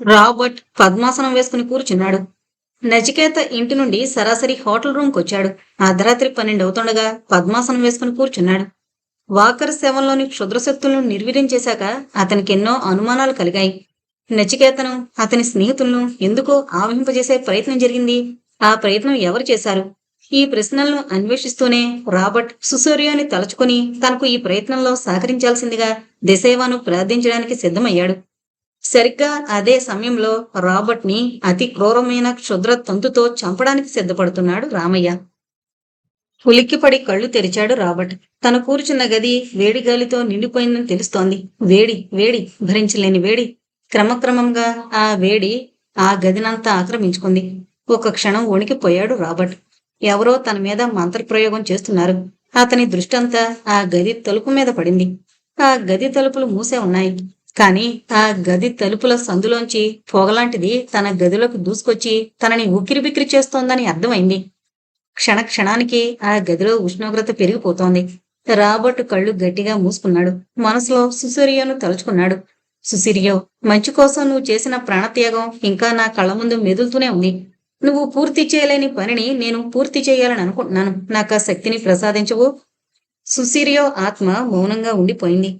Robert పద్మాసనం వేసుకుని కూర్చున్నాడు. నచికేత ఇంటి నుండి సరాసరి హోటల్ రూమ్కి వచ్చాడు. అర్ధరాత్రి పన్నెండు అవుతుండగా పద్మాసనం వేసుకుని కూర్చున్నాడు. వాకర్ శవంలోని క్షుద్రశక్తులను నిర్వీర్యం చేశాక అతనికి ఎన్నో అనుమానాలు కలిగాయి. నచికేతను అతని స్నేహితులను ఎందుకో ఆవహింపజేసే ప్రయత్నం జరిగింది. ఆ ప్రయత్నం ఎవరు చేశారు? ఈ ప్రశ్నలను అన్వేషిస్తూనే రాబర్ట్ సుసూర్యాన్ని తలుచుకుని తనకు ఈ ప్రయత్నంలో సహకరించాల్సిందిగా దిసేవాను ప్రార్థించడానికి సిద్ధమయ్యాడు. సరిగ్గా అదే సమయంలో రాబర్ట్ని అతి క్రూరమైన క్షుద్ర తంతుతో చంపడానికి సిద్ధపడుతున్నాడు రామయ్య. ఉలిక్కిపడి కళ్ళు తెరిచాడు రాబర్ట్. తను కూర్చున్న గది వేడి గాలితో నిండిపోయిందని తెలుస్తోంది. వేడి వేడి భరించలేని వేడి. క్రమక్రమంగా ఆ వేడి ఆ గదినంతా ఆక్రమించుకుంది. ఒక క్షణం వణికిపోయాడు రాబర్ట్. ఎవరో తన మీద మంత్రప్రయోగం చేస్తున్నారు. అతని దృష్టంతా ఆ గది తలుపు మీద పడింది. ఆ గది తలుపులు మూసే ఉన్నాయి. కాని ఆ గది తలుపుల సందులోంచి పొగలాంటిది తన గదిలోకి దూసుకొచ్చి తనని ఉక్కిరిబిక్కిరి చేస్తోందని అర్థమైంది. క్షణ క్షణానికి ఆ గదిలో ఉష్ణోగ్రత పెరిగిపోతోంది. రాబర్ట్ కళ్ళు గట్టిగా మూసుకున్నాడు. మనసులో సుసూరియను తలుచుకున్నాడు. సుసిరియో మంచి కోసం నువ్వు చేసిన ప్రాణత్యాగం ఇంకా నా కళ్ళ ముందు మెదులుతూనే ఉంది. నువ్వు పూర్తి చేయలేని పనిని నేను పూర్తి చేయాలని అనుకుంటున్నాను. నాకు ఆ శక్తిని ప్రసాదించవు. సుసిరియో ఆత్మ మౌనంగా ఉండిపోయింది.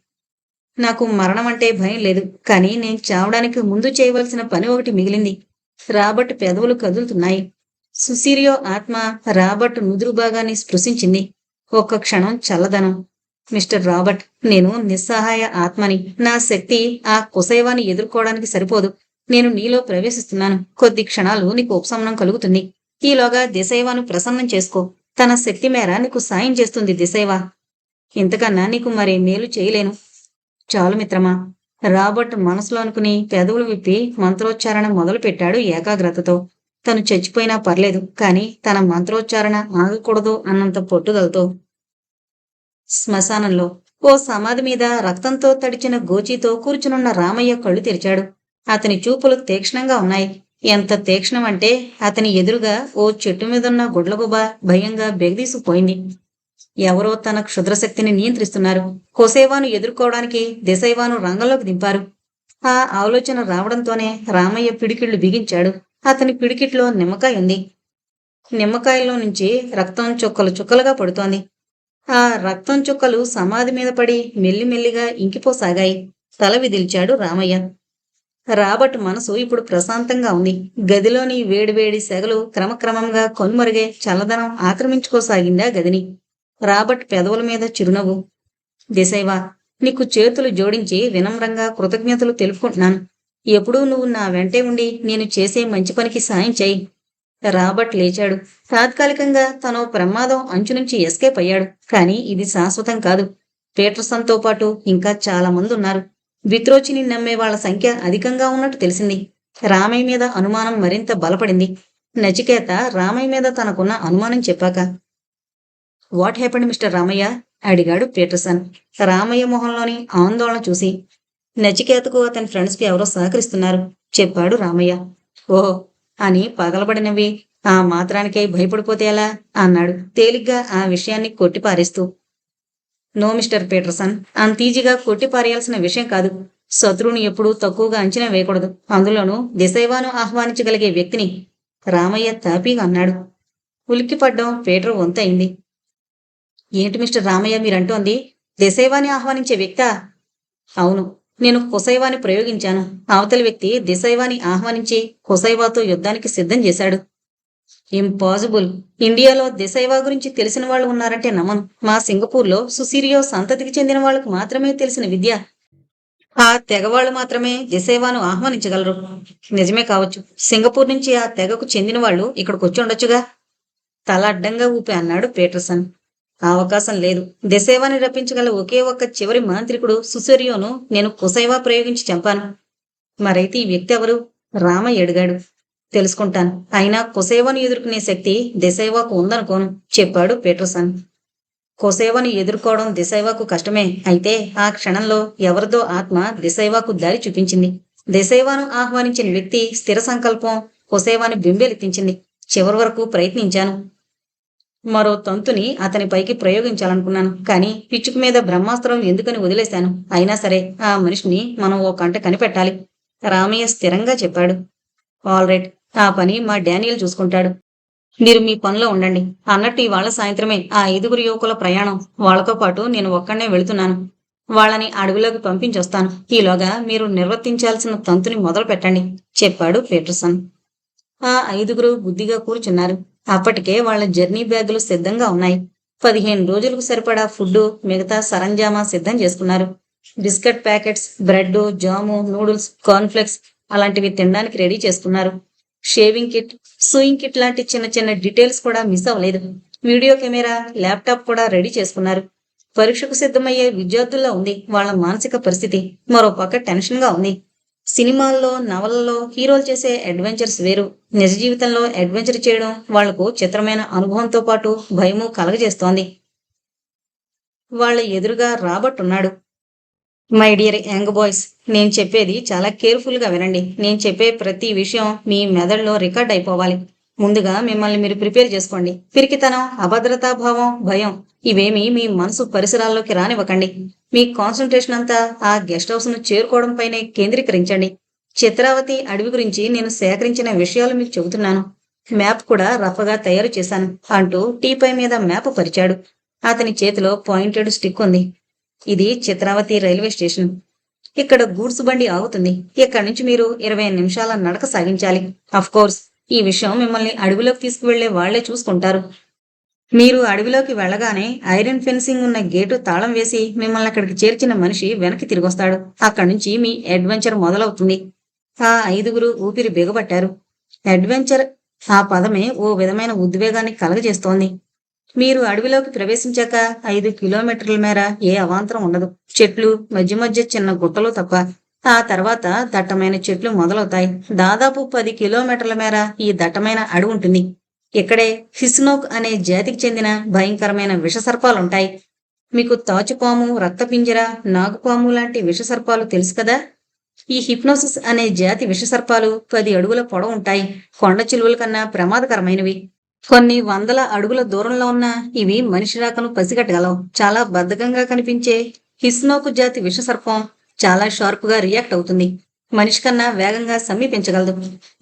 నాకు మరణం అంటే భయం లేదు కానీ నేను చావడానికి ముందు చేయవలసిన పని ఒకటి మిగిలింది. రాబర్ట్ పెదవులు కదులుతున్నాయి. సుసీరియో ఆత్మ రాబర్ట్ నుదురు భాగాన్ని స్పృశించింది. ఒక్క క్షణం చల్లదనం. మిస్టర్ రాబర్ట్ నేను నిస్సహాయ ఆత్మని. నా శక్తి ఆ కుసైవాన్ని ఎదుర్కోవడానికి సరిపోదు. నేను నీలో ప్రవేశిస్తున్నాను. కొద్ది క్షణాలు నీకు ఉపశమనం కలుగుతుంది. ఈలోగా దిశైవాను ప్రసన్నం చేసుకో. తన శక్తి మేర నీకు సాయం చేస్తుంది దిశైవా. ఇంతకన్నా నీకు మరే మేలు చేయలేను. చాలు మిత్రమా. రాబర్ట్ మనసులో అనుకుని పెదవులు విప్పి మంత్రోచ్చారణ మొదలుపెట్టాడు ఏకాగ్రతతో. తను చచ్చిపోయినా పర్లేదు కాని తన మంత్రోచ్చారణ ఆగకూడదు అన్నంత పట్టుదలతో. శ్మశానంలో ఓ సమాధి మీద రక్తంతో తడిచిన గోచీతో కూర్చునున్న రామయ్య కళ్ళు తెరిచాడు. అతని చూపులు తీక్షణంగా ఉన్నాయి. ఎంత తీక్షణం అంటే అతని ఎదురుగా ఓ చెట్టు మీదున్న గుడ్లగుబ భయంగా బెగదీసుకుపోయింది. ఎవరో తన క్షుద్రశక్తిని నియంత్రిస్తున్నారు. హోసేవాను ఎదుర్కోవడానికి దిశైవాను రంగంలోకి దింపారు. ఆ ఆలోచన రావడంతోనే రామయ్య పిడికిళ్ళు బిగించాడు. అతని పిడికిట్లో నిమ్మకాయ ఉంది. నిమ్మకాయలో నుంచి రక్తం చుక్కలు చుక్కలుగా పడుతోంది. ఆ రక్తం చుక్కలు సమాధి మీద పడి మెల్లిమెల్లిగా ఇంకిపోసాగాయి. తల విదిల్చాడు రామయ్య. రాబర్ట్ మనసు ఇప్పుడు ప్రశాంతంగా ఉంది. గదిలోని వేడివేడి సెగలు క్రమక్రమంగా కొన్మరుగే చల్లదనం ఆక్రమించుకోసాగిందా గదిని. రాబర్ట్ పెదవుల మీద చిరునవ్వు. దిశైవా నీకు చేతులు జోడించి వినమ్రంగా కృతజ్ఞతలు తెలుపుకుంటున్నాను. ఎప్పుడూ నువ్వు నా వెంటే ఉండి నేను చేసే మంచి పనికి సాయం చేయి. రాబర్ట్ లేచాడు. తాత్కాలికంగా తను ప్రమాదం అంచు నుంచి ఎస్కేప్ అయ్యాడు. కానీ ఇది శాశ్వతం కాదు. పీటర్సన్తో పాటు ఇంకా చాలా మంది ఉన్నారు. విత్రోచిని నమ్మే వాళ్ళ సంఖ్య అధికంగా ఉన్నట్టు తెలిసింది. రామయ్య మీద అనుమానం మరింత బలపడింది. నచికేత రామయ్య మీద తనకున్న అనుమానం చెప్పాక వాట్ హ్యాపెండ్ మిస్టర్ రామయ్య అడిగాడు పీటర్సన్ రామయ్య మొహంలోని ఆందోళన చూసి నచికేతకు అతని ఫ్రెండ్స్కి ఎవరో సహకరిస్తున్నారు చెప్పాడు రామయ్య. ఓహో అని పగలబడినవి ఆ మాత్రానికై భయపడిపోతే ఎలా? అన్నాడు తేలిగ్గా ఆ విషయాన్ని కొట్టిపారేస్తూ. నో మిస్టర్ పీటర్సన్ అంతీజీగా కొట్టిపారేయాల్సిన విషయం కాదు. శత్రువుని ఎప్పుడూ తక్కువగా అంచనా వేయకూడదు. అందులోనూ దిశైవాను ఆహ్వానించగలిగే వ్యక్తిని రామయ్య తాపీగా అన్నాడు. ఉలిక్కిపడ్డం పీటర్ వంతయింది. ఏంటి మిస్టర్ రామయ్య మీరంటోంది? దిశైవాని ఆహ్వానించే వ్యక్తా? అవును నేను హుసైవాని ప్రయోగించాను. అవతలి వ్యక్తి దిశైవాని ఆహ్వానించి హుసైవాతో యుద్ధానికి సిద్ధం చేశాడు. ఇంపాసిబుల్. ఇండియాలో దిశైవా గురించి తెలిసిన వాళ్ళు ఉన్నారంటే నమ్మను మా సింగపూర్లో సుసీరియో సంతతికి చెందిన వాళ్ళకు మాత్రమే తెలిసిన విద్య. ఆ తెగవాళ్ళు మాత్రమే దిశైవాను ఆహ్వానించగలరు. నిజమే కావచ్చు. సింగపూర్ నుంచి ఆ తెగకు చెందిన వాళ్ళు ఇక్కడికి వచ్చి ఉండొచ్చుగా? తల అడ్డంగా ఊపి అన్నాడు పీటర్సన్. అవకాశం లేదు. దిశైవాని రప్పించగల ఒకే ఒక్క చివరి మాంత్రికుడు సుసూరియోను నేను కుసైవా ప్రయోగించి చంపాను. మరైతే ఈ వ్యక్తి ఎవరు? రామయ్య అడిగాడు తెలుసుకుంటాను. అయినా కుసేవను ఎదుర్కొనే శక్తి దిశైవాకు ఉందనుకోను చెప్పాడు పీటర్సన్. కుసేవను ఎదుర్కోవడం దిశైవాకు కష్టమే. అయితే ఆ క్షణంలో ఎవరిదో ఆత్మ దిశైవాకు దారి చూపించింది. దిశైవాను ఆహ్వానించిన వ్యక్తి స్థిర సంకల్పం కుసేవాని బింబెలెత్తించింది. చివరి వరకు ప్రయత్నించాను. మరో తంతుని అతని పైకి ప్రయోగించాలనుకున్నాను. కానీ పిచ్చుకు మీద బ్రహ్మాస్త్రం ఎందుకని వదిలేశాను? అయినా సరే ఆ మనిషిని మనం ఓ కంట కనిపెట్టాలి. రామయ్య స్థిరంగా చెప్పాడు. All right. ఆ పని మా డానియల్ చూసుకుంటాడు. మీరు మీ పనిలో ఉండండి. అన్నట్టు ఇవాళ సాయంత్రమే ఆ ఐదుగురు యువకుల ప్రయాణం. వాళ్ళతో పాటు నేను ఒక్కడనే వెళుతున్నాను. వాళ్ళని అడవిలోకి పంపించొస్తాను. ఈలోగా మీరు నిర్వర్తించాల్సిన తంతుని మొదలు పెట్టండి చెప్పాడు పీటర్సన్. ఆ ఐదుగురు బుద్ధిగా కూర్చున్నారు. అప్పటికే వాళ్ళ జర్నీ బ్యాగులు సిద్ధంగా ఉన్నాయి. పదిహేను రోజులకు సరిపడా ఫుడ్ మిగతా సరంజామా సిద్ధం చేసుకున్నారు. Biscuit packets bread jam noodles cornflakes అలాంటివి తినడానికి రెడీ చేసుకున్నారు. షేవింగ్ కిట్ సూయింగ్ కిట్ లాంటి చిన్న చిన్న డీటెయిల్స్ కూడా మిస్ అవ్వలేదు. వీడియో కెమెరా ల్యాప్టాప్ కూడా రెడీ చేసుకున్నారు. పరీక్షకు సిద్ధమయ్యే విద్యార్థుల్లో ఉంది వాళ్ళ మానసిక పరిస్థితి. మరో పక్క టెన్షన్గా ఉంది. సినిమాల్లో నవలల్లో హీరోలు చేసే అడ్వెంచర్స్ వేరు. నిజ జీవితంలో అడ్వెంచర్ చేయడం వాళ్ళకు చిత్రమైన అనుభవంతో పాటు భయము కలగజేస్తోంది. వాళ్ళ ఎదురుగా రాబర్ట్ ఉన్నాడు. మై డియర్ యంగ్ బాయ్స్ నేను చెప్పేది చాలా కేర్ఫుల్గా వినండి. నేను చెప్పే ప్రతి విషయం మీ మెదడులో రికార్డ్ అయిపోవాలి. ముందుగా మిమ్మల్ని మీరు ప్రిపేర్ చేసుకోండి. పిరికితనం అభద్రతా భావం భయం ఇవేమీ మీ మనసు పరిసరాల్లోకి రానివ్వకండి. మీ కాన్సన్ట్రేషన్ అంతా ఆ గెస్ట్ హౌస్ను చేరుకోవడం పైనే కేంద్రీకరించండి. చిత్రావతి అడవి గురించి నేను సేకరించిన విషయాలు మీకు చెబుతున్నాను. మ్యాప్ కూడా రఫగా తయారు చేశాను అంటూ టీపై మీద మ్యాప్ పరిచాడు. అతని చేతిలో పాయింటెడ్ స్టిక్ ఉంది. ఇది చిత్రావతి రైల్వే స్టేషన్. ఇక్కడ గూడ్స్ బండి ఆగుతుంది. ఇక్కడ నుంచి మీరు ఇరవై నిమిషాల నడక సాగించాలి. అఫ్ కోర్స్ ఈ విషయం మిమ్మల్ని అడవిలోకి తీసుకువెళ్ళే వాళ్ళే చూసుకుంటారు. మీరు అడవిలోకి వెళ్ళగానే ఐరన్ ఫెన్సింగ్ ఉన్న గేటు తాళం వేసి మిమ్మల్ని అక్కడికి చేర్చిన మనిషి వెనక్కి తిరిగొస్తాడు. అక్కడి నుంచి మీ అడ్వెంచర్ మొదలవుతుంది. ఆ ఐదుగురు ఊపిరి బిగబట్టారు. అడ్వెంచర్ ఆ పదమే ఓ విధమైన ఉద్వేగాన్ని కలగజేస్తోంది. మీరు అడవిలోకి ప్రవేశించాక ఐదు కిలోమీటర్ల మేర ఏ అవాంతరం ఉండదు. చెట్లు మధ్య మధ్య చిన్న గుట్టలు తప్ప. ఆ తర్వాత దట్టమైన చెట్లు మొదలవుతాయి. దాదాపు పది కిలోమీటర్ల మేర ఈ దట్టమైన అడవి ఉంటుంది. ఇక్కడే హిస్నోక్ అనే జాతికి చెందిన భయంకరమైన విషసర్పాలుంటాయి. మీకు తాచుపాము రక్తపింజర నాగుపాము లాంటి విషసర్పాలు తెలుసు కదా? ఈ హిప్నోసిస్ అనే జాతి విషసర్పాలు పది అడుగుల పొడవు ఉంటాయి. కొండ చిలువల కన్నా ప్రమాదకరమైనవి. కొన్ని వందల అడుగుల దూరంలో ఉన్న ఇవి మనిషి రాకను పసిగట్టగలవు. చాలా బద్ధకంగా కనిపించే హిస్నోకు జాతి విషసర్పం చాలా షార్ప్గా రియాక్ట్ అవుతుంది. మనిషి కన్నా వేగంగా సమీపించగలదు.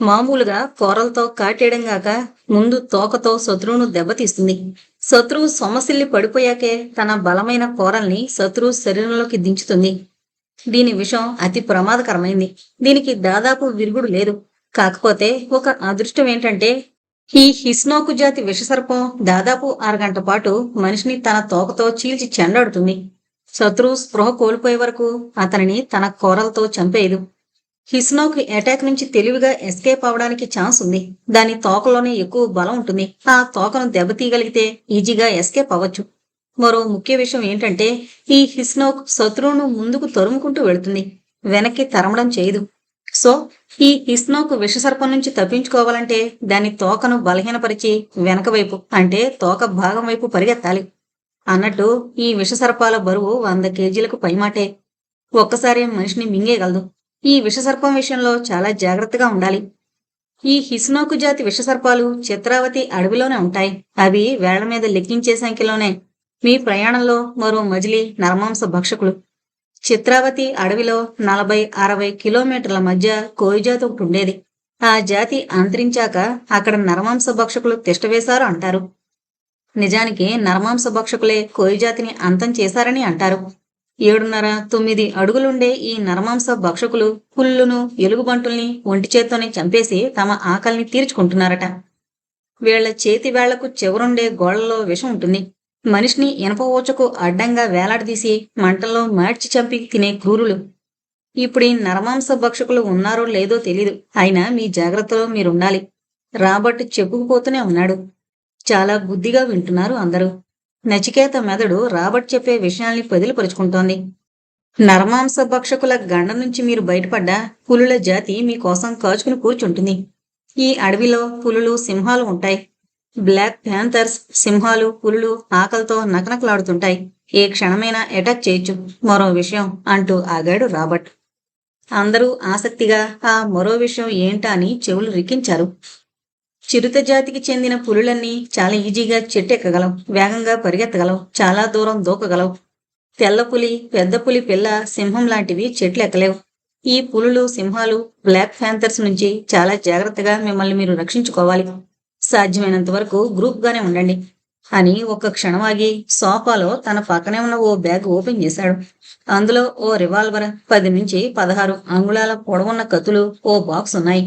మామూలుగా కూరలతో కాటేయడం గాక ముందు తోకతో శత్రువును దెబ్బతీస్తుంది. శత్రువు సొమసిల్లి పడిపోయాకే తన బలమైన కూరల్ని శత్రువు శరీరంలోకి దించుతుంది. దీని విషం అతి ప్రమాదకరమైంది. దీనికి దాదాపు విరుగుడు లేదు. కాకపోతే ఒక అదృష్టం ఏంటంటే ఈ హిస్నోకు జాతి విషసర్పం దాదాపు అరగంట పాటు మనిషిని తన తోకతో చీల్చి చెండాడుతుంది. శత్రువు స్పృహ కోల్పోయే వరకు అతనిని తన కూరలతో చంపేయదు. హిస్నోక్ అటాక్ నుంచి తెలివిగా ఎస్కేప్ అవడానికి ఛాన్స్ ఉంది. దాని తోకలోనే ఎక్కువ బలం ఉంటుంది. ఆ తోకను దెబ్బతీయగలిగితే ఈజీగా ఎస్కేప్ అవ్వచ్చు. మరో ముఖ్య విషయం ఏంటంటే ఈ హిస్నోక్ శత్రువును ముందుకు తరుముకుంటూ వెళుతుంది. వెనక్కి తరమడం చేయదు. సో ఈ హిస్నోక్ విషసర్పం నుంచి తప్పించుకోవాలంటే దాని తోకను బలహీనపరిచి వెనక వైపు అంటే తోక భాగం వైపు పరిగెత్తాలి. అన్నట్టు ఈ విషసర్పాల బరువు వంద కేజీలకు పైమాటే. ఒక్కసారి మనిషిని మింగేయగలదు. ఈ విషసర్పం విషయంలో చాలా జాగ్రత్తగా ఉండాలి. ఈ హిస్నోకు జాతి విషసర్పాలు చిత్రావతి అడవిలోనే ఉంటాయి. అవి వేళ్ళ మీద లెక్కించే సంఖ్యలోనే. మీ ప్రయాణంలో మరో మజిలీ నరమాంస భక్షకులు. చిత్రావతి అడవిలో నలభై అరవై కిలోమీటర్ల మధ్య కోయిజాతి ఒకటి ఉండేది. ఆ జాతి అంతరించాక అక్కడ నరమాంస భక్షకులు తిష్టవేశారు అంటారు. నిజానికి నరమాంస భక్షకులే కోయిజాతిని అంతం చేశారని అంటారు. ఏడున్నర తొమ్మిది అడుగులుండే ఈ నరమాంస భక్షకులు పుల్లును ఎలుగుబంటుల్ని ఒంటి చేత్తోనే చంపేసి తమ ఆకలిని తీర్చుకుంటున్నారట. వీళ్ళ చేతి వేళ్ళకు చివరుండే గోళ్ళలో విషం ఉంటుంది. మనిషిని ఇనపవోచకు అడ్డంగా వేలాడదీసి మంటల్లో మార్చి చంపి తినే క్రూరులు. ఇప్పుడు ఈ నరమాంస భక్షకులు ఉన్నారో లేదో తెలీదు. అయినా మీ జాగ్రత్తలో మీరుండాలి. రాబర్ట్ చెప్పుకుపోతూనే ఉన్నాడు. చాలా బుద్ధిగా వింటున్నారు అందరూ. నచికేత మెదడు రాబర్ట్ చెప్పే విషయాల్ని పదిలిపరుచుకుంటోంది. నరమాంస భక్షకుల గండ నుంచి మీరు బయటపడ్డా పులుల జాతి మీకోసం కాచుకుని కూర్చుంటుంది. ఈ అడవిలో పులులు సింహాలు ఉంటాయి. బ్లాక్ ప్యాంథర్స్ సింహాలు పులులు ఆకలితో నకనకలాడుతుంటాయి. ఏ క్షణమైనా అటాక్ చేయొచ్చు. మరో విషయం అంటూ ఆగాడు రాబర్ట్. అందరూ ఆసక్తిగా ఆ మరో విషయం ఏంటా అని చెవులు రిక్కించారు. చిరుత జాతికి చెందిన పులులన్నీ చాలా ఈజీగా చెట్టెక్కగలవు వేగంగా పరిగెత్తగలవు చాలా దూరం దూకగలవు. తెల్ల పులి పెద్ద పులి పిల్ల సింహం లాంటివి చెట్లు ఎక్కలేవు ఈ పులులు సింహాలు బ్లాక్ ఫ్యాంథర్స్ నుంచి చాలా జాగ్రత్తగా మిమ్మల్ని మీరు రక్షించుకోవాలి. సాధ్యమైనంత వరకు గ్రూప్ గానే ఉండండి. అని ఒక క్షణం ఆగి సోఫాలో తన పక్కనే ఉన్న ఓ బ్యాగ్ ఓపెన్ చేశాడు. అందులో ఓ రివాల్వర్ పది నుంచి పదహారు అంగుళాల పొడవున్న కత్తులు ఓ బాక్స్ ఉన్నాయి.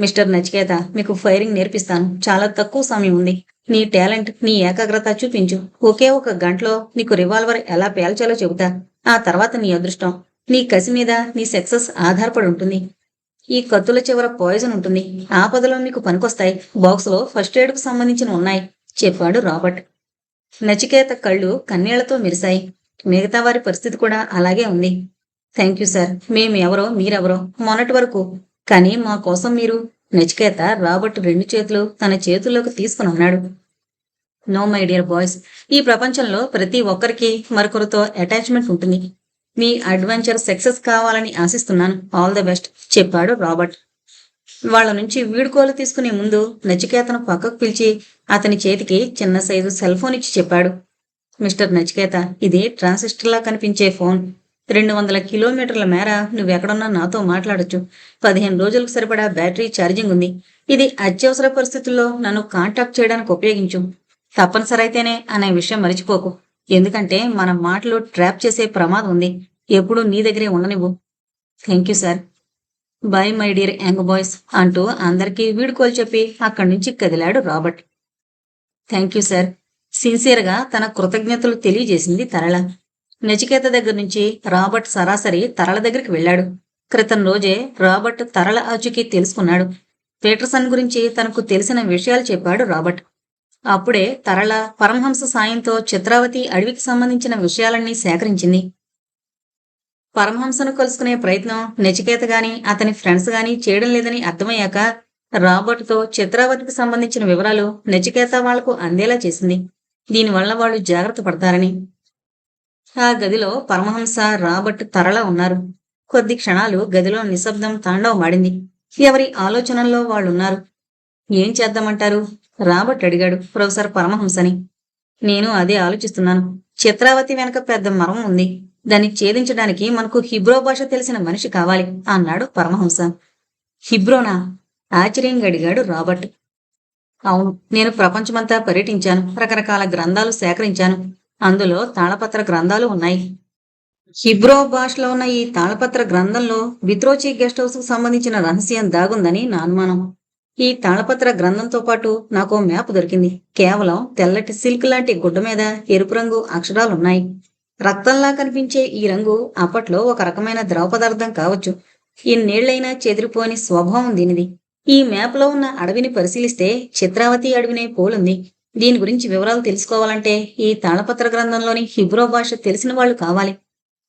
మిస్టర్ నచికేత మీకు ఫైరింగ్ నేర్పిస్తాను. చాలా తక్కువ సమయం ఉంది. నీ టాలెంట్ నీ ఏకాగ్రత చూపించు. ఒకే ఒక గంటలో నీకు రివాల్వర్ ఎలా పేల్చాలో చెబుతా. ఆ తర్వాత నీ అదృష్టం. నీ కసి మీద నీ సక్సెస్ ఆధారపడి ఉంటుంది. ఈ కత్తుల చివర పాయిజన్ ఉంటుంది. ఆపదలో మీకు పనికొస్తాయి. బాక్స్లో ఫస్ట్ ఎయిడ్కు సంబంధించిన ఉన్నాయి. చెప్పాడు రాబర్ట్. నచికేత కళ్ళు కన్నీళ్ళతో మెరిశాయి. మిగతా వారి పరిస్థితి కూడా అలాగే ఉంది. Thank you sir. మేము ఎవరో మీరెవరో మొన్నటి వరకు కానీ మా కోసం మీరు నచికేత రాబర్ట్ రెండు చేతులు తన చేతుల్లోకి తీసుకుని అన్నాడు నో మై డియర్ బాయ్స్ ఈ ప్రపంచంలో ప్రతి ఒక్కరికి మరొకరితో అటాచ్మెంట్ ఉంటుంది. మీ అడ్వెంచర్ సక్సెస్ కావాలని ఆశిస్తున్నాను. ఆల్ ద బెస్ట్ చెప్పాడు రాబర్ట్. వాళ్ళ నుంచి వీడుకోలు తీసుకునే ముందు నచికేతను పక్కకు పిలిచి అతని చేతికి చిన్న సైజు సెల్ ఫోన్ ఇచ్చి చెప్పాడు. మిస్టర్ నచికేత ఇది ట్రాన్సిస్టర్లా కనిపించే ఫోన్. రెండు వందల కిలోమీటర్ల మేర నువ్వెక్కడున్నా నాతో మాట్లాడొచ్చు. పదిహేను రోజులకు సరిపడా బ్యాటరీ ఛార్జింగ్ ఉంది. ఇది అత్యవసర పరిస్థితుల్లో నన్ను కాంటాక్ట్ చేయడానికి ఉపయోగించు. తప్పనిసరి అయితేనే అనే విషయం మరిచిపోకు. ఎందుకంటే మన మాటలు ట్రాప్ చేసే ప్రమాదం ఉంది. ఎప్పుడూ నీ దగ్గరే ఉండనివ్వు. Thank you sir bye my dear young boys అంటూ అందరికీ వీడుకోలు చెప్పి అక్కడి నుంచి కదిలాడు రాబర్ట్. థ్యాంక్ యూ సార్ సిన్సియర్గా తన కృతజ్ఞతలు తెలియజేసింది తరళ. నచికేత దగ్గర నుంచి రాబర్ట్ సరాసరి తరల దగ్గరికి వెళ్ళాడు. క్రితం రోజే రాబర్ట్ తరల ఆచూకీ తెలుసుకున్నాడు. పీటర్సన్ గురించి తనకు తెలిసిన విషయాలు చెప్పాడు రాబర్ట్. అప్పుడే తరళ పరమహంస సాయంతో చిత్రావతి అడవికి సంబంధించిన విషయాలన్నీ సేకరించింది. పరమహంసను కలుసుకునే ప్రయత్నం నచికేత గాని అతని ఫ్రెండ్స్ గాని చేయడం లేదని అర్థమయ్యాక రాబర్ట్తో చిత్రావతికి సంబంధించిన వివరాలు నచికేత వాళ్ళకు అందేలా చేసింది. దీనివల్ల వాళ్ళు జాగ్రత్త పడతారని. ఆ గదిలో పరమహంస రాబర్ట్ తరల ఉన్నారు. కొద్ది క్షణాలు గదిలో నిశ్శబ్దం తాండవమాడింది ఎవరి ఆలోచనల్లో వాళ్ళున్నారు? ఏం చేద్దామంటారు? రాబర్ట్ అడిగాడు ప్రొఫెసర్ పరమహంసని. నేను అదే ఆలోచిస్తున్నాను. చిత్రావతి వెనక పెద్ద మరం ఉంది. దాన్ని ఛేదించడానికి మనకు హిబ్రో భాష తెలిసిన మనిషి కావాలి అన్నాడు పరమహంస. హిబ్రోనా? ఆశ్చర్యంగా అడిగాడు రాబర్ట్. అవును నేను ప్రపంచమంతా పర్యటించాను. రకరకాల గ్రంథాలు సేకరించాను. అందులో తాళపత్ర గ్రంథాలు ఉన్నాయి. హిబ్రో భాషలో ఉన్న ఈ తాళపత్ర గ్రంథంలో విత్రోచి గెస్ట్ హౌస్కు సంబంధించిన రహస్యం దాగుందని నా అనుమానం. ఈ తాళపత్ర గ్రంథంతో పాటు నాకు మ్యాప్ దొరికింది. కేవలం తెల్లటి సిల్క్ లాంటి గుడ్డ మీద ఎరుపు రంగు అక్షరాలున్నాయి. రక్తంలా కనిపించే ఈ రంగు అప్పట్లో ఒక రకమైన ద్రవ పదార్థం కావచ్చు. ఇన్నేళ్ళైనా చెదిరిపోని స్వభావం దీనిది. ఈ మ్యాప్లో ఉన్న అడవిని పరిశీలిస్తే చిత్రావతి అడవినే పోలుంది. దీని గురించి వివరాలు తెలుసుకోవాలంటే ఈ తాళపత్ర గ్రంథంలోని హిబ్రో భాష తెలిసిన వాళ్ళు కావాలి.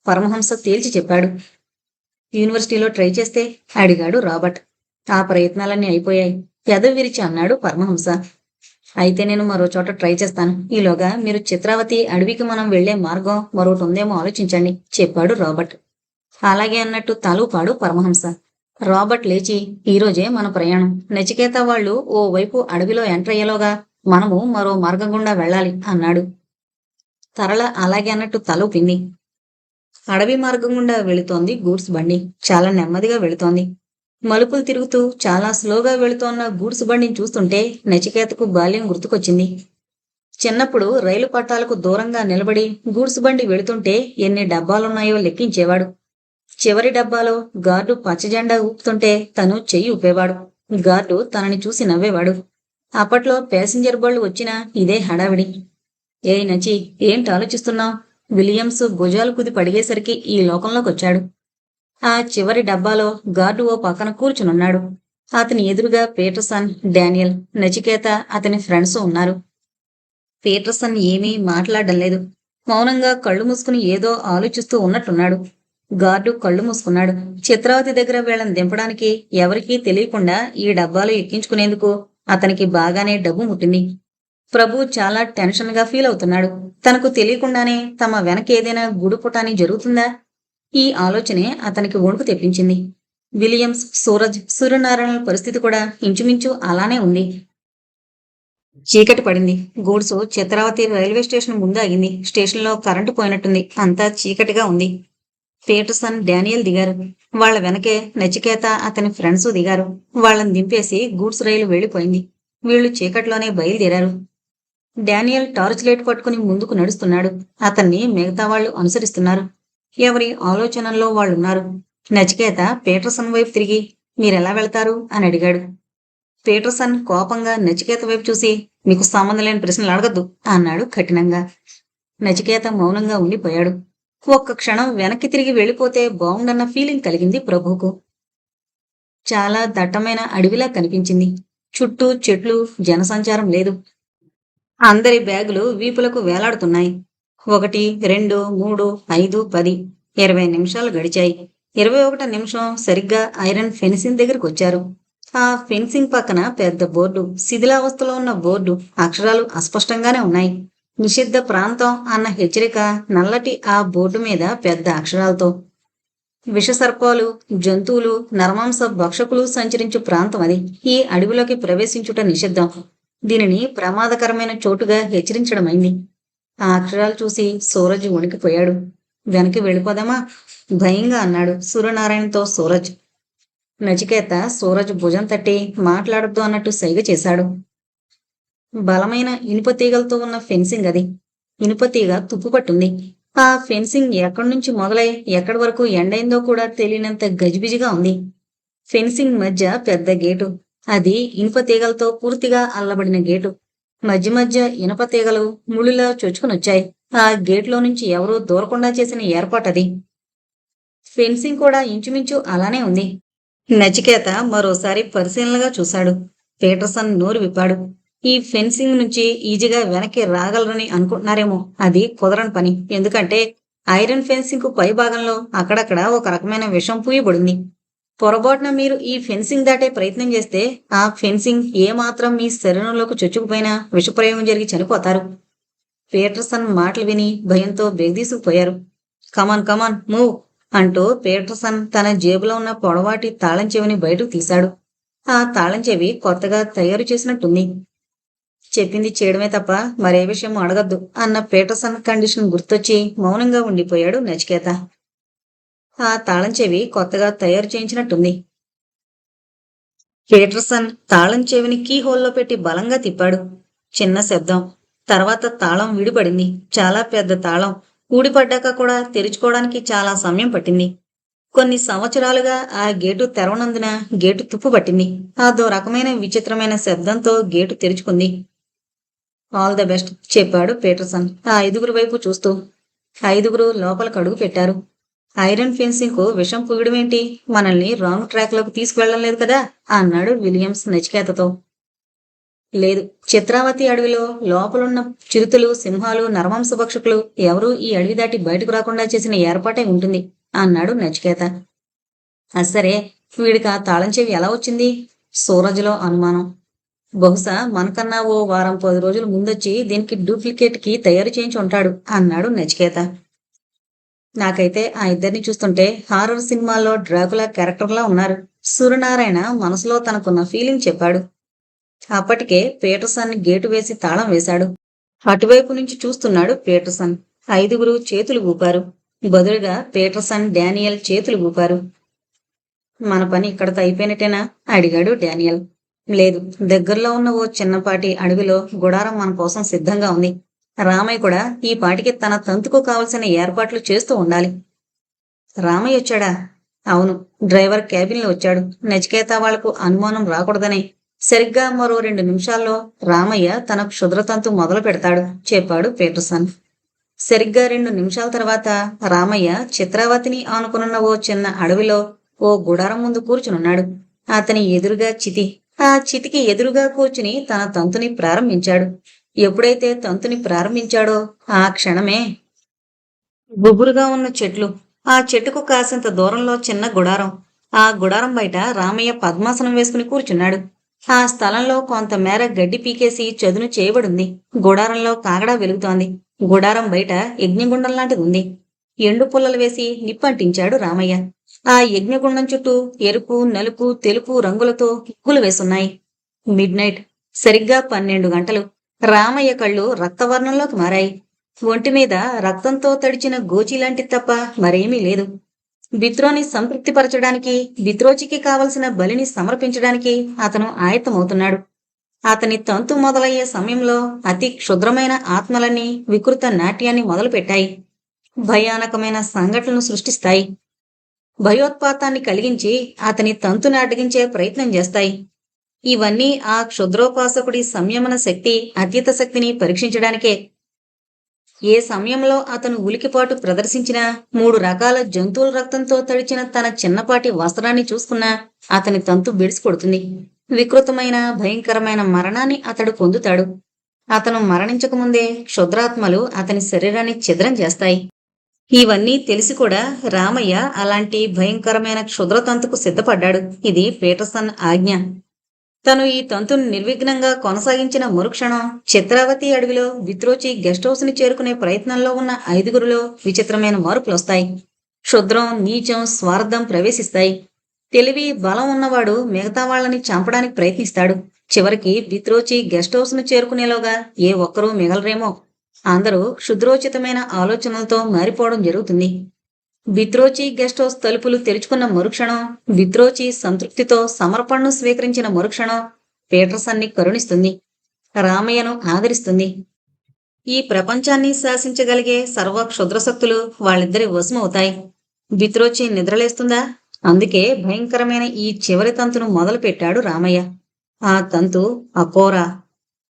పరమహంస తేల్చి చెప్పాడు. యూనివర్సిటీలో ట్రై చేస్తే అడిగాడు రాబర్ట్. ఆ ప్రయత్నాలన్నీ అయిపోయాయి. పెదవి విరిచి అన్నాడు పరమహంస. అయితే నేను మరో చోట ట్రై చేస్తాను. ఈలోగా మీరు చిత్రావతి అడవికి మనం వెళ్ళే మార్గం మరొకటి ఉందేమో ఆలోచించండి చెప్పాడు రాబర్ట్. అలాగే అన్నట్టు తలూపాడు పరమహంస. రాబర్ట్ లేచి ఈరోజే మన ప్రయాణం. నచికేత వాళ్ళు ఓ వైపు అడవిలో ఎంటర్ అయ్యేలోగా మనము మరో మార్గం గుండా వెళ్ళాలి అన్నాడు. తరళ అలాగే అన్నట్టు తలూపింది అడవి మార్గం గుండా వెళుతోంది గూడ్స్ బండి. చాలా నెమ్మదిగా వెళుతోంది. మలుపులు తిరుగుతూ చాలా స్లోగా వెళుతోన్న గూడ్స్ బండిని చూస్తుంటే నచికేతకు బాల్యం గుర్తుకొచ్చింది. చిన్నప్పుడు రైలు పట్టాలకు దూరంగా నిలబడి గూడ్స్ బండి వెళుతుంటే ఎన్ని డబ్బాలున్నాయో లెక్కించేవాడు. చివరి డబ్బాలో గార్డు పచ్చజెండా ఊపుతుంటే తను చెయ్యి ఊపేవాడు. గార్డు తనని చూసి నవ్వేవాడు. అప్పట్లో ప్యాసింజర్ బళ్ళు వచ్చినా ఇదే హడావిడి. ఏ నచి ఏంటి ఆలోచిస్తున్నావు? విలియమ్స్ భుజాలు కుది పడిగేసరికి ఈ లోకంలోకి వచ్చాడు. ఆ చివరి డబ్బాలో గార్డు ఓ పక్కన కూర్చునున్నాడు. అతని ఎదురుగా పీటర్సన్ డానియల్ నచికేత అతని ఫ్రెండ్స్ ఉన్నారు. పీటర్సన్ ఏమీ మాట్లాడడం లేదు. మౌనంగా కళ్ళు మూసుకుని ఏదో ఆలోచిస్తూ ఉన్నట్టున్నాడు గార్డు కళ్ళు మూసుకున్నాడు. చిత్రావతి దగ్గర వీళ్ళని దింపడానికి ఎవరికీ తెలియకుండా ఈ డబ్బాలు ఎక్కించుకునేందుకు అతనికి బాగానే డబ్బు ముట్టింది. ప్రభు చాలా టెన్షన్గా ఫీల్ అవుతున్నాడు. తనకు తెలియకుండానే తమ వెనక ఏదైనా గుడుపుటాని జరుగుతుందా? ఈ ఆలోచనే అతనికి వణుకు తెప్పించింది. విలియమ్స్ సూరజ్ సూర్యనారాయణ పరిస్థితి కూడా ఇంచుమించు అలానే ఉంది. చీకటి పడింది. గూడ్స్ చిత్రావతి రైల్వే స్టేషన్ ముందు ఆగింది. స్టేషన్లో కరెంటు పోయినట్టుంది. అంతా చీకటిగా ఉంది. పీటర్సన్ డానియల్ దిగారు. వాళ్ళ వెనకే నచికేత అతని ఫ్రెండ్స్ దిగారు. వాళ్ళని దింపేసి గూడ్స్ రైలు వెళ్ళిపోయింది. వీళ్ళు చీకట్లోనే బయలుదేరారు. డానియల్ టార్చ్ లైట్ పట్టుకుని ముందుకు నడుస్తున్నాడు. అతన్ని మిగతా వాళ్ళు అనుసరిస్తున్నారు. ఎవరి ఆలోచనల్లో వాళ్ళున్నారు. నచికేత పీటర్సన్ వైపు తిరిగి మీరెలా వెళ్తారు? అని అడిగాడు. పీటర్సన్ కోపంగా నచికేత వైపు చూసి మీకు సంబంధం లేని ప్రశ్నలు అడగద్దు అన్నాడు కఠినంగా. నచికేత మౌనంగా ఉండిపోయాడు. ఒక్క క్షణం వెనక్కి తిరిగి వెళ్ళిపోతే బాగుండన్న ఫీలింగ్ కలిగింది ప్రభుకు చాలా దట్టమైన అడవిలా కనిపించింది. చుట్టూ చెట్లు జనసంచారం లేదు. అందరి బ్యాగులు వీపులకు వేలాడుతున్నాయి. ఒకటి రెండు మూడు ఐదు పది ఇరవై నిమిషాలు గడిచాయి. ఇరవై ఒకటో నిమిషం సరిగ్గా ఐరన్ ఫెన్సింగ్ దగ్గరికి వచ్చారు. ఆ ఫెన్సింగ్ పక్కన పెద్ద బోర్డు శిథిలావస్థలో ఉన్న బోర్డు అక్షరాలు అస్పష్టంగానే ఉన్నాయి. నిషిద్ధ ప్రాంతం అన్న హెచ్చరిక నల్లటి ఆ బోర్డు మీద పెద్ద అక్షరాలతో. విషసర్పాలు జంతువులు నరమాంస భక్షకులు సంచరించు ప్రాంతం అది. ఈ అడవిలోకి ప్రవేశించుట నిషిద్ధం. దీనిని ప్రమాదకరమైన చోటుగా హెచ్చరించడమైంది. ఆ అక్షరాలు చూసి సూరజ్ వణికిపోయాడు. వెనక్కి వెళ్ళిపోదామా? భయంగా అన్నాడు సూర్యనారాయణతో సూరజ్. నచికేత సూరజ్ భుజం తట్టి మాట్లాడొద్దు అన్నట్టు సైగ చేశాడు. బలమైన ఇనుప తీగలతో ఉన్న ఫెన్సింగ్ అది. ఇనుప తీగ తుప్పుపట్టుంది ఆ ఫెన్సింగ్ ఎక్కడి నుంచి మొదలై ఎక్కడి వరకు ఎండైందో కూడా తెలియనంత గజిబిజిగా ఉంది. ఫెన్సింగ్ మధ్య పెద్ద గేటు. అది ఇనుప తీగలతో పూర్తిగా అల్లబడిన గేటు. మధ్య మధ్య ఇనుప తీగలు ముళ్ళులా చొచ్చుకునొచ్చాయి. ఆ గేట్లో నుంచి ఎవరూ దూరకుండా చేసిన ఏర్పాటది. ఫెన్సింగ్ కూడా ఇంచుమించు అలానే ఉంది. నచికేత మరోసారి పరిశీలనగా చూశాడు. పీటర్సన్ నోరు విప్పాడు. ఈ ఫెన్సింగ్ నుంచి ఈజీగా వెనక్కి రాగలరని అనుకుంటున్నారేమో. అది కుదరని పని. ఎందుకంటే ఐరన్ ఫెన్సింగ్కు పై భాగంలో అక్కడక్కడ ఒక రకమైన విషం పూయబడింది. పొరపాటున మీరు ఈ ఫెన్సింగ్ దాటే ప్రయత్నం చేస్తే ఆ ఫెన్సింగ్ ఏ మాత్రం మీ శరీరంలోకి చొచ్చుకుపోయినా విషప్రయోగం జరిగి చనిపోతారు. పీటర్సన్ మాటలు విని భయంతో బెగదీసుకుపోయారు come on come on move అంటూ పీటర్సన్ తన జేబులో ఉన్న పొడవాటి తాళం చెవిని బయటకు తీశాడు. ఆ తాళం చెవి కొత్తగా తయారు చేసినట్టుంది. చెప్పింది చేయడమే తప్ప మరే విషయం అడగద్దు అన్న పీటర్సన్ కండిషన్ గుర్తొచ్చి మౌనంగా ఉండిపోయాడు నచికేత. ఆ తాళం చెవి కొత్తగా తయారు చేయించినట్టుంది. పీటర్సన్ తాళం చెవిని కీ హోల్లో పెట్టి బలంగా తిప్పాడు. చిన్న శబ్దం. తర్వాత తాళం విడిపడింది. చాలా పెద్ద తాళం. ఊడిపడ్డాక కూడా తెరుచుకోవడానికి చాలా సమయం పట్టింది. కొన్ని సంవత్సరాలుగా ఆ గేటు తెరవనందున గేటు తుప్పు పట్టింది అదో రకమైన విచిత్రమైన శబ్దంతో గేటు తెరుచుకుంది. ఆల్ ద బెస్ట్ చెప్పాడు పీటర్సన్ ఆ ఐదుగురు వైపు చూస్తూ ఐదుగురు లోపలికి అడుగు పెట్టారు. ఐరన్ ఫెన్సింగ్కు విషం పూయడమేంటి మనల్ని రాంగ్ ట్రాక్లోకి తీసుకువెళ్ళడం లేదు కదా? అన్నాడు విలియమ్స్ నచికేతతో లేదు చిత్రావతి అడవిలో లోపలున్న చిరుతలు సింహాలు నరమాంస భక్షకులు ఎవరూ ఈ అడవి దాటి బయటకు రాకుండా చేసిన ఏర్పాటే ఉంటుంది అన్నాడు నచికేత అసరే వీడికి ఆ తాళం చెవి ఎలా వచ్చింది? సూరజ్లో అనుమానం. బహుశా మనకన్నా ఓ వారం పది రోజులు ముందొచ్చి దీనికి డూప్లికేట్కి తయారు చేయించి ఉంటాడు అన్నాడు నచికేత. నాకైతే ఆ ఇద్దరిని చూస్తుంటే హారర్ సినిమాల్లో డ్రాకులా క్యారెక్టర్లా ఉన్నారు. సూర్యనారాయణ మనసులో తనకున్న ఫీలింగ్ చెప్పాడు. అప్పటికే పీటర్సన్ గేటు వేసి తాళం వేశాడు. అటువైపు నుంచి చూస్తున్నాడు పీటర్సన్. ఐదుగురు చేతులు ఊపారు. బదులుగా పీటర్సన్ డానియల్ చేతులు ఊపారు. మన పని ఇక్కడతో అయిపోయినట్టేనా? అడిగాడు డానియల్. లేదు. దగ్గరలో ఉన్న ఓ చిన్నపాటి అడవిలో గుడారం మన కోసం సిద్ధంగా ఉంది. రామయ్య కూడా ఈ పాటికి తన తంతుకు కావలసిన ఏర్పాట్లు చేస్తూ ఉండాలి. రామయ్య వచ్చాడా? అవును. డ్రైవర్ క్యాబిన్లో వచ్చాడు. నచికేత వాళ్ళకు అనుమానం రాకూడదని. సరిగ్గా మరో రెండు నిమిషాల్లో రామయ్య తన క్షుద్రతంతు మొదలు పెడతాడు చెప్పాడు పీటర్సన్. సరిగ్గా రెండు నిమిషాల తర్వాత రామయ్య చిత్రావతిని ఆనుకునున్న ఓ చిన్న అడవిలో ఓ గుడారం ముందు కూర్చునున్నాడు. అతని ఎదురుగా చితి ఆ చితికి ఎదురుగా కూర్చుని తన తంతుని ప్రారంభించాడు. ఎప్పుడైతే తంతుని ప్రారంభించాడో ఆ క్షణమే గుబురుగా ఉన్న చెట్లు ఆ చెట్టుకు కాసింత దూరంలో చిన్న గుడారం. ఆ గుడారం బయట రామయ్య పద్మాసనం వేసుకుని కూర్చున్నాడు. ఆ స్థలంలో కొంతమేర గడ్డి పీకేసి చదును చేయబడింది. గుడారంలో కాగడా వెలుగుతోంది. గుడారం బయట యజ్ఞగుండం లాంటిది ఉంది. ఎండు పుల్లలు వేసి నిప్పంటించాడు రామయ్య. ఆ యజ్ఞగుండం చుట్టూ ఎరుపు నలుపు తెలుపు రంగులతో కిక్కులు వేసున్నాయి. మిడ్ నైట్ సరిగ్గా పన్నెండు గంటలు రామయ్య కళ్ళు రక్తవర్ణంలోకి మారాయి. ఒంటి మీద రక్తంతో తడిచిన గోచిలాంటి తప్ప మరేమీ లేదు. బిత్రోని సంతృప్తిపరచడానికి బిత్రోచికి కావలసిన బలిని సమర్పించడానికి అతను ఆయత్తమవుతున్నాడు. అతని తంతు మొదలయ్యే సమయంలో అతి క్షుద్రమైన ఆత్మలన్నీ వికృత నాట్యాన్ని మొదలుపెట్టాయి. భయానకమైన సంఘటనలు సృష్టిస్తాయి. భయోత్పాతాన్ని కలిగించి అతని తంతుని అడ్డగించే ప్రయత్నం చేస్తాయి. ఇవన్నీ ఆ క్షుద్రోపాసకుడి సంయమన శక్తి అతీత శక్తిని పరీక్షించడానికే. ఏ సమయంలో అతను ఉలికిపాటు ప్రదర్శించిన మూడు రకాల జంతువుల రక్తంతో తడిచిన తన చిన్నపాటి వస్త్రాన్ని చూసుకున్నా అతని తంతు బిడిసి కొడుతుంది వికృతమైన భయంకరమైన మరణాన్ని అతడు పొందుతాడు. అతను మరణించకముందే క్షుద్రాత్మలు అతని శరీరాన్ని ఛిద్రం చేస్తాయి. ఇవన్నీ తెలిసి కూడా రామయ్య అలాంటి భయంకరమైన క్షుద్రతంతుకు సిద్ధపడ్డాడు. ఇది పీటర్సన్ ఆజ్ఞ. తను ఈ తంతును నిర్విఘ్నంగా కొనసాగించిన మరుక్షణం చిత్రావతి అడవిలో విత్రోచి గెస్ట్ హౌస్ని చేరుకునే ప్రయత్నంలో ఉన్న ఐదుగురులో విచిత్రమైన మార్పులొస్తాయి క్షుద్రం నీచం స్వార్థం ప్రవేశిస్తాయి. తెలివి బలం ఉన్నవాడు మిగతా వాళ్ళని చంపడానికి ప్రయత్నిస్తాడు. చివరికి విత్రోచి గెస్ట్ హౌస్ను చేరుకునేలోగా ఏ ఒక్కరూ మిగలరేమో. అందరూ క్షుద్రోచితమైన ఆలోచనలతో మారిపోవడం జరుగుతుంది. బిత్రోచి గెస్ట్ హౌస్ తలుపులు తెరుచుకున్న మరుక్షణం విద్రోచి సంతృప్తితో సమర్పణను స్వీకరించిన మరుక్షణం పీటర్సన్ని కరుణిస్తుంది రామయ్యను ఆదరిస్తుంది. ఈ ప్రపంచాన్ని శాసించగలిగే సర్వ క్షుద్రశక్తులు వాళ్ళిద్దరి వశమవుతాయి. బిత్రోచి నిద్రలేస్తుందా? అందుకే భయంకరమైన ఈ చివరి తంతును మొదలుపెట్టాడు రామయ్య. ఆ తంతు అకోరా